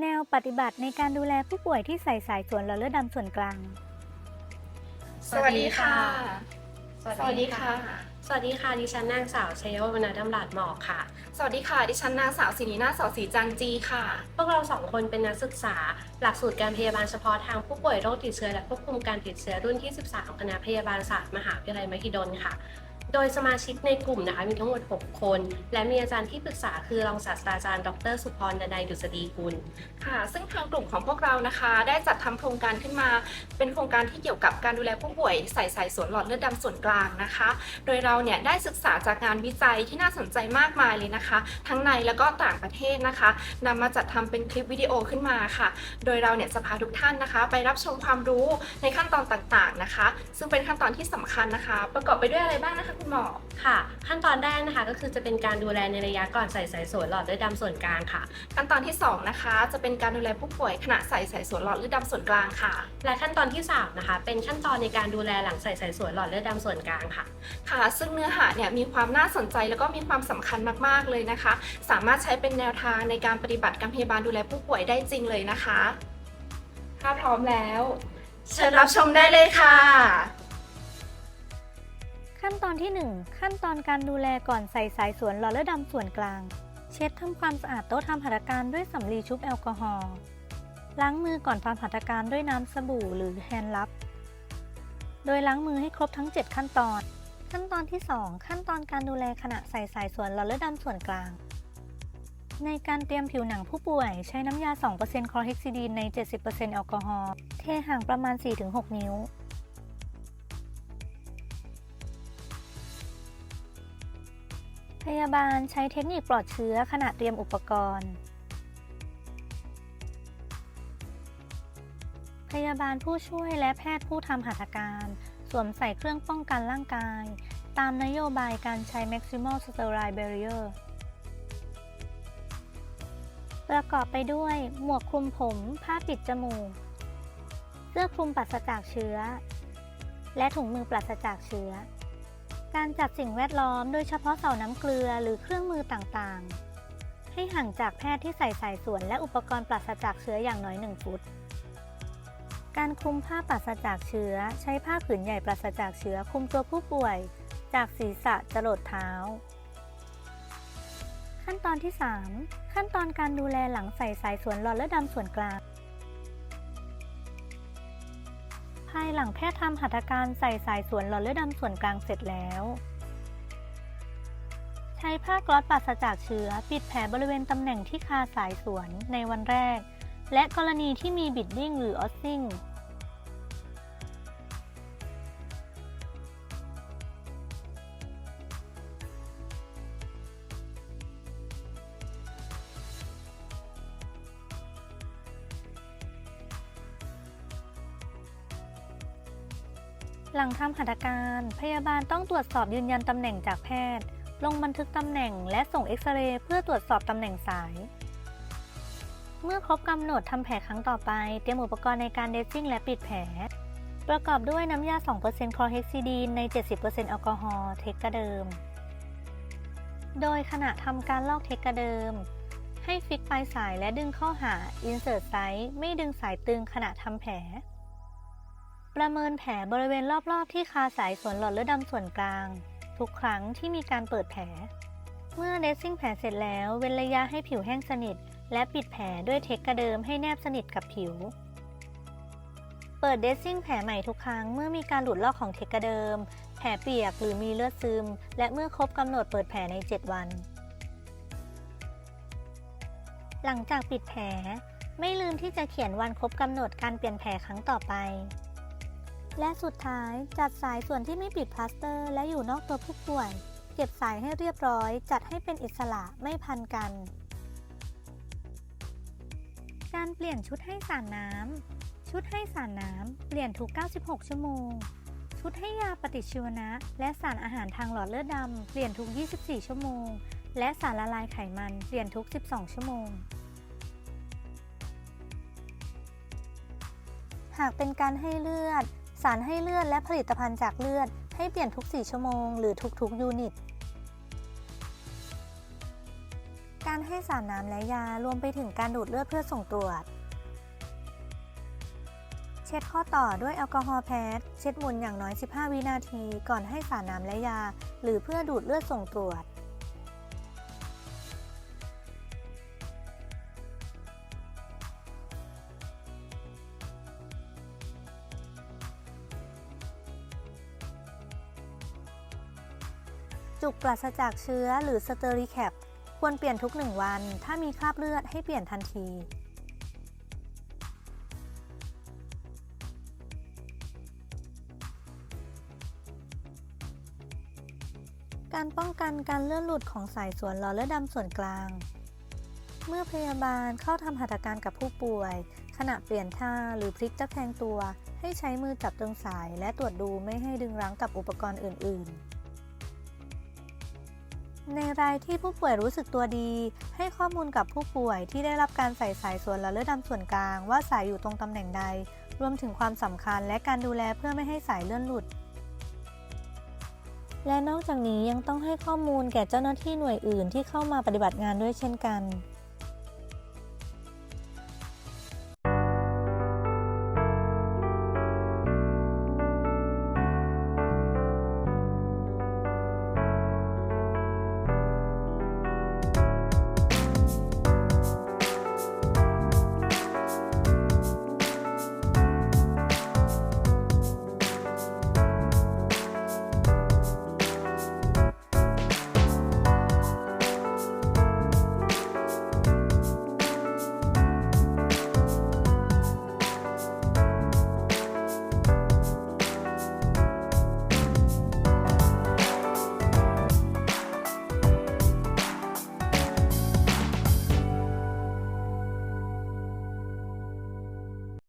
แนวปฏิบัติในการดูแลผู้ป่วยที่ใส่สายส่วนหลอดเลือดดำส่วนกลาง สวัสดีค่ะ สวัสดีค่ะ สวัสดีค่ะ ดิฉันนางสาวชัยวรรณดำรัดหมอกค่ะ สวัสดีค่ะ ดิฉันนางสาวศินีนาถเสาศรีจันจีค่ะ พวกเราสองคนเป็นนักศึกษา หลักสูตรการพยาบาลเฉพาะทางผู้ป่วยโรคติดเชื้อและควบคุมการติดเชื้อรุ่นที่ 13 คณะพยาบาลศาสตร์มหาวิทยาลัยมหิดลค่ะ โดยสมาชิกในกลุ่มนะคะมีทั้งหมด 6 คน และมีอาจารย์ที่ปรึกษาคือรองศาสตราจารย์ดร สุพรดนัยดุษฎีกุลค่ะ ซึ่งทางกลุ่มของพวกเรานะคะ ได้จัดทำโครงการขึ้นมา เป็นโครงการที่เกี่ยวกับการดูแลผู้ป่วยใส่สายสวนหลอดเลือดดำส่วนกลางนะคะ โดยเราเนี่ยได้ศึกษาจากงานวิจัยที่น่าสนใจมากมายเลยนะคะ ทั้งในแล้วก็ต่างประเทศนะคะนำมาจัดทำเป็นคลิปวิดีโอขึ้นมาค่ะ โดยเราเนี่ยจะพาทุกท่านนะคะ ไปรับชมความรู้ในขั้นตอนต่างๆนะคะ ซึ่งเป็นขั้นตอนที่สำคัญนะคะ ประกอบไปด้วยอะไรบ้างนะคะคุณหมอ ค่ะ ขั้นตอนแรกนะคะก็คือจะเป็นการดูแลในระยะก่อนใส่สายสวนหลอดเลือดดำส่วนกลางค่ะ ขั้นตอนที่ 2 นะคะ จะเป็นการดูแลผู้ป่วยขณะใส่สายสวนหลอดเลือดดำส่วนกลางค่ะ และขั้นตอนที่สามนะคะเป็นขั้นตอนในการดูแลหลังใส่สายสวนหลอดเลือดดำส่วนกลางค่ะ ค่ะ ซึ่งเนื้อหาเนี่ยมีความน่าสนใจแล้วก็มีความสำคัญมากๆเลยนะคะ สามารถใช้เป็นแนวทางในการปฏิบัติการพยาบาลดูแลผู้ป่วยได้จริงเลยนะคะ ถ้าพร้อมแล้ว เชิญรับชมได้เลยค่ะ ขั้นตอนที่ 1 ขั้นตอนการดูแลก่อนใส่สายสวนหลอดเลือดดำส่วนกลาง เช็ดทำความสะอาดโต๊ะทำหัตถการด้วยสำลีชุบแอลกอฮอล์ล้างมือก่อนทำหัตถการด้วยน้ำสบู่หรือแฮนด์ลับ โดยล้างมือให้ครบทั้ง 7 ขั้นตอน ขั้นตอนที่ 2 ขั้นตอนการดูแลขณะใส่สายสวนหลอดเลือดดำส่วนกลาง ในการเตรียมผิวหนังผู้ป่วยใช้น้ำยา 2%คลอร์เฮกซิดีนใน 70%แอลกอฮอล์ เทห่างประมาณ 4-6 นิ้ว พยาบาลใช้เทคนิคปลอดเชื้อขณะเตรียมอุปกรณ์ พยาบาลผู้ช่วยและแพทย์ผู้ทำหัตถการ สวมใส่เครื่องป้องกันร่างกาย ตามนโยบายการใช้ maximal sterile barrier ประกอบไปด้วย หมวกคลุมผม ผ้าปิดจมูก เสื้อคลุมปราศจากเชื้อ และถุงมือปราศจากเชื้อ การจัดสิ่งแวดล้อมโดยเฉพาะเสาน้ำเกลือหรือเครื่องมือต่างๆ ให้ห่างจากแพทย์ที่ใส่สายส่วน และอุปกรณ์ปราศจากเชื้ออย่างน้อย 1 ฟุต การคลุมผ้าปราศจากเชื้อ ใช้ผ้าผืนใหญ่ปราศจากเชื้อคลุมตัวผู้ป่วย จากศีรษะจรดเท้า ขั้นตอนที่ 3 ขั้นตอนการดูแลหลังใส่สายสวนหลอดเลือดดำส่วนกลางายหลังแพทย์ทำหัตถการใส่สายสวนหลอดเลือดดำส่วนกลางเสร็จแล้ว ใช้ผ้ากลอสปราศจากเชื้อ ปิดแผลบริเวณตำแหน่งที่คาสายสวนในวันแรก และกรณีที่มีบิดดิ้งหรือออสซิ่ง หลังทำหัตถการ พยาบาลต้องตรวจสอบยืนยันตำแหน่งจากแพทย์ ลงบันทึกตำแหน่งและส่งเอ็กซเรย์เพื่อตรวจสอบตำแหน่งสาย เมื่อครบกำหนดทำแผลครั้งต่อไป เตรียมอุปกรณ์ในการเดซซิ่งและปิดแผล ประกอบด้วยน้ำยา 2%คลอร์เฮกซิดีนใน 70%แอลกอฮอล์เทคกระเดิม โดยขณะทำการลอกเทคกระเดิม ให้ฟิกปลายสายและดึงเข้าหา insert site ไม่ดึงสายตึงขณะทำแผล ประเมินแผลบริเวณรอบๆ ที่คาสายสวนหลอดเลือดดำส่วนกลาง ทุกครั้งที่มีการเปิดแผล เมื่อเดซซิ่งแผลเสร็จแล้วเว้นระยะให้ผิวแห้งสนิท และปิดแผลด้วยเทคกระเดิมให้แนบสนิทกับผิว เปิดเดซซิ่งแผลใหม่ทุกครั้งเมื่อมีการหลุดลอกของเทคกระเดิม แผลเปียกหรือมีเลือดซึม และเมื่อครบกำหนดเปิดแผลใน 7 วัน หลังจากปิดแผล ไม่ลืมที่จะเขียนวันครบกำหนดการเปลี่ยนแผลครั้งต่อไป และสุดท้ายจัดสายส่วนที่ไม่ปิดพลาสเตอร์ และอยู่นอกตัวผู้ป่วย เก็บสายให้เรียบร้อย จัดให้เป็นอิสระไม่พันกัน การเปลี่ยนชุดให้สารน้ำชุดให้สารน้ำเปลี่ยนทุก 96 ชั่วโมง ชุดให้ยาปฏิชีวนะ และสารอาหารทางหลอดเลือดดำเปลี่ยนทุก 24 ชั่วโมง และสารละลายไขมันเปลี่ยนทุก 12 ชั่วโมงหากเป็นการให้เลือด สารให้เลือดและผลิตภัณฑ์จากเลือด ให้เปลี่ยนทุก 4 ชั่วโมง หรือทุกๆ ยูนิต การให้สารน้ำและยารวมไปถึงการดูดเลือดเพื่อส่งตรวจ เช็ดข้อต่อด้วยแอลกอฮอล์แพดเช็ดหมุนอย่างน้อย 15 วินาที ก่อนให้สารน้ำและยา หรือเพื่อดูดเลือดส่งตรวจ จุกปราศจากเชื้อหรือสเตอริแคปควรเปลี่ยนทุก 1 วัน ถ้ามีคราบเลือดให้เปลี่ยนทันที การป้องกันการเลื่อนหลุดของสายสวนหลอดเลือดดำส่วนกลาง เมื่อพยาบาลเข้าทำหัตถการกับผู้ป่วย ขณะเปลี่ยนท่าหรือพลิกตะแคงตัว ให้ใช้มือจับตรงสายและตรวจดูไม่ให้ดึงรั้งกับอุปกรณ์อื่น ๆ ในรายที่ผู้ป่วยรู้สึกตัวดี ให้ข้อมูลกับผู้ป่วยที่ได้รับการใส่สายส่วนละเลือดดำส่วนกลาง ว่าสายอยู่ตรงตำแหน่งใด รวมถึงความสำคัญและการดูแลเพื่อไม่ให้สายเลื่อนหลุด และนอกจากนี้ยังต้องให้ข้อมูลแก่เจ้าหน้าที่หน่วยอื่นที่เข้ามาปฏิบัติงานด้วยเช่นกัน